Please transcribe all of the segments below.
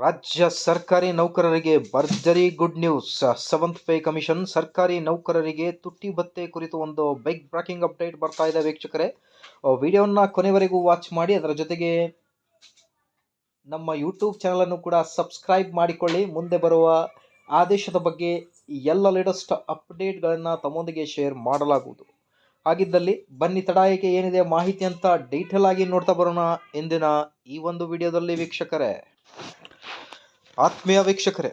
ರಾಜ್ಯ ಸರ್ಕಾರಿ ನೌಕರರಿಗೆ ಭರ್ಜರಿ good news. Seventh pay commission ಸರ್ಕಾರಿ ನೌಕರರಿಗೆ ತುಟ್ಟಿ ಭತ್ತೆ ಕುರಿತು ಒಂದು ಬೈಕ್ ಬ್ರೇಕಿಂಗ್ ಅಪ್ಡೇಟ್ ಬರ್ತಾ ಇದೆ ವೀಕ್ಷಕರೇ. ವಿಡಿಯೋನ ಕೊನೆವರೆಗೂ ವಾಚ್ ಮಾಡಿ, ಅದರ ಜೊತೆಗೆ ನಮ್ಮ ಯೂಟ್ಯೂಬ್ ಚಾನಲನ್ನು ಕೂಡ ಸಬ್ಸ್ಕ್ರೈಬ್ ಮಾಡಿಕೊಳ್ಳಿ. ಮುಂದೆ ಬರುವ ಆದೇಶದ ಬಗ್ಗೆ ಎಲ್ಲ ಲೇಟೆಸ್ಟ್ ಅಪ್ಡೇಟ್ಗಳನ್ನು ತಮ್ಮೊಂದಿಗೆ ಶೇರ್ ಮಾಡಲಾಗುವುದು. ಹಾಗಿದ್ದಲ್ಲಿ ಬನ್ನಿ ತಡಾಯಿಕೆ ಏನಿದೆ ಮಾಹಿತಿ ಅಂತ ಡೀಟೇಲ್ ಆಗಿ ನೋಡ್ತಾ ಬರೋಣ ಇಂದಿನ ಈ ಒಂದು ವಿಡಿಯೋದಲ್ಲಿ ವೀಕ್ಷಕರೇ. ಆತ್ಮೀಯ ವೀಕ್ಷಕರೇ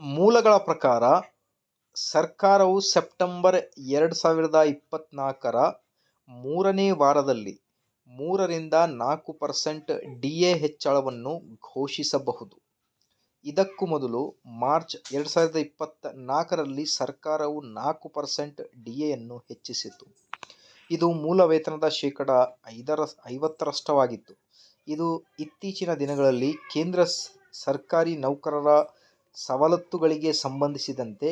ಮೂಲಗಳ ಪ್ರಕಾರ ಸರ್ಕಾರವು ಸೆಪ್ಟೆಂಬರ್ ಎರಡು ಸಾವಿರದ ಇಪ್ಪತ್ತ್ನಾಲ್ಕರ ಮೂರನೇ ವಾರದಲ್ಲಿ ಮೂರರಿಂದ ನಾಲ್ಕು ಪರ್ಸೆಂಟ್ ಡಿ ಎ ಹೆಚ್ಚಳವನ್ನು ಘೋಷಿಸಬಹುದು. ಇದಕ್ಕೂ ಮೊದಲು ಮಾರ್ಚ್ ಎರಡು ಸಾವಿರದ ಇಪ್ಪತ್ತ ನಾಲ್ಕರಲ್ಲಿ ಸರ್ಕಾರವು ನಾಲ್ಕು ಪರ್ಸೆಂಟ್ ಡಿ ಎಯನ್ನು ಹೆಚ್ಚಿಸಿತು. ಇದು ಮೂಲ ವೇತನದ ಶೇಕಡ ಐದರ ಐವತ್ತರಷ್ಟವಾಗಿತ್ತು. ಇದು ಇತ್ತೀಚಿನ ದಿನಗಳಲ್ಲಿ ಕೇಂದ್ರ ಸರ್ಕಾರಿ ನೌಕರರ ಸವಲತ್ತುಗಳಿಗೆ ಸಂಬಂಧಿಸಿದಂತೆ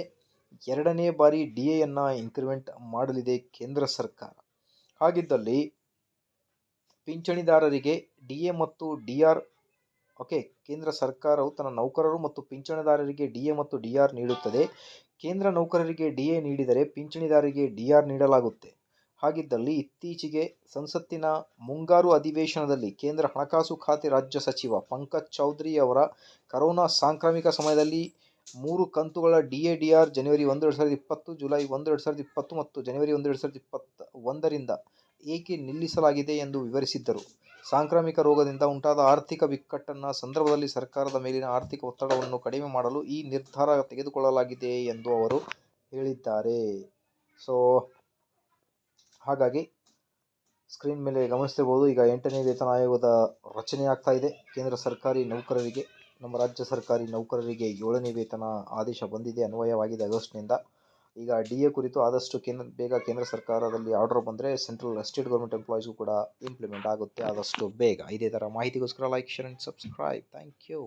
ಎರಡನೇ ಬಾರಿ ಡಿ ಎಯನ್ನು ಇನ್ಕ್ರಿಮೆಂಟ್ ಮಾಡಲಿದೆ ಕೇಂದ್ರ ಸರ್ಕಾರ. ಹಾಗಿದ್ದಲ್ಲಿ ಪಿಂಚಣಿದಾರರಿಗೆ ಡಿ ಎ ಮತ್ತು ಡಿ ಆರ್, ಓಕೆ, ಕೇಂದ್ರ ಸರ್ಕಾರವು ತನ್ನ ನೌಕರರು ಮತ್ತು ಪಿಂಚಣಿದಾರರಿಗೆ ಡಿ ಎ ಮತ್ತು ಡಿ ಆರ್ ನೀಡುತ್ತದೆ. ಕೇಂದ್ರ ನೌಕರರಿಗೆ ಡಿ ಎ ನೀಡಿದರೆ ಪಿಂಚಣಿದಾರರಿಗೆ ಡಿ ಆರ್ ನೀಡಲಾಗುತ್ತೆ. ಹಾಗಿದ್ದಲ್ಲಿ ಇತ್ತೀಚೆಗೆ ಸಂಸತ್ತಿನ ಮುಂಗಾರು ಅಧಿವೇಶನದಲ್ಲಿ ಕೇಂದ್ರ ಹಣಕಾಸು ಖಾತೆ ರಾಜ್ಯ ಸಚಿವ ಪಂಕಜ್ ಚೌಧರಿ ಅವರ ಕರೋನಾ ಸಾಂಕ್ರಾಮಿಕ ಸಮಯದಲ್ಲಿ ಮೂರು ಕಂತುಗಳ ಡಿ ಎ ಡಿ ಆರ್ ಜನವರಿ ಒಂದು, ಎರಡು ಸಾವಿರದ ಇಪ್ಪತ್ತು, ಜುಲೈ ಒಂದು, ಎರಡು ಸಾವಿರದ ಇಪ್ಪತ್ತು ಮತ್ತು ಜನವರಿ ಒಂದು, ಎರಡು ಸಾವಿರದ ಇಪ್ಪತ್ತ ಒಂದರಿಂದ ಏಕೆ ನಿಲ್ಲಿಸಲಾಗಿದೆ ಎಂದು ವಿವರಿಸಿದ್ದರು. ಸಾಂಕ್ರಾಮಿಕ ರೋಗದಿಂದ ಉಂಟಾದ ಆರ್ಥಿಕ ಬಿಕ್ಕಟ್ಟನ್ನು ಸಂದರ್ಭದಲ್ಲಿ ಸರ್ಕಾರದ ಮೇಲಿನ ಆರ್ಥಿಕ ಒತ್ತಡವನ್ನು ಕಡಿಮೆ ಮಾಡಲು ಈ ನಿರ್ಧಾರ ತೆಗೆದುಕೊಳ್ಳಲಾಗಿದೆ ಎಂದು ಅವರು ಹೇಳಿದ್ದಾರೆ. ಸೊ ಹಾಗಾಗಿ ಸ್ಕ್ರೀನ್ ಮೇಲೆ ಗಮನಿಸ್ತಿರ್ಬೋದು ಈಗ ಎಂಟನೇ ವೇತನ ಆಯೋಗದ ರಚನೆ ಆಗ್ತಾ ಇದೆ. ಕೇಂದ್ರ ಸರ್ಕಾರಿ ನೌಕರರಿಗೆ, ನಮ್ಮ ರಾಜ್ಯ ಸರ್ಕಾರಿ ನೌಕರರಿಗೆ ಏಳನೇ ವೇತನ ಆದೇಶ ಬಂದಿದೆ, ಅನ್ವಯವಾಗಿದೆ ಆಗಸ್ಟ್ನಿಂದ. ಈಗ ಡಿ ಎ ಕುರಿತು ಆದಷ್ಟು ಕೇಂದ್ರ, ಬೇಗ ಕೇಂದ್ರ ಸರ್ಕಾರದಲ್ಲಿ ಆರ್ಡರ್ ಬಂದರೆ ಸೆಂಟ್ರಲ್ ಸ್ಟೇಟ್ ಗೌರ್ಮೆಂಟ್ ಎಂಪ್ಲಾಯೀಸ್ಗೂ ಕೂಡ ಇಂಪ್ಲಿಮೆಂಟ್ ಆಗುತ್ತೆ. ಆದಷ್ಟು ಬೇಗ. ಇದೇ ಥರ ಮಾಹಿತಿಗೋಸ್ಕರ like share and subscribe thank you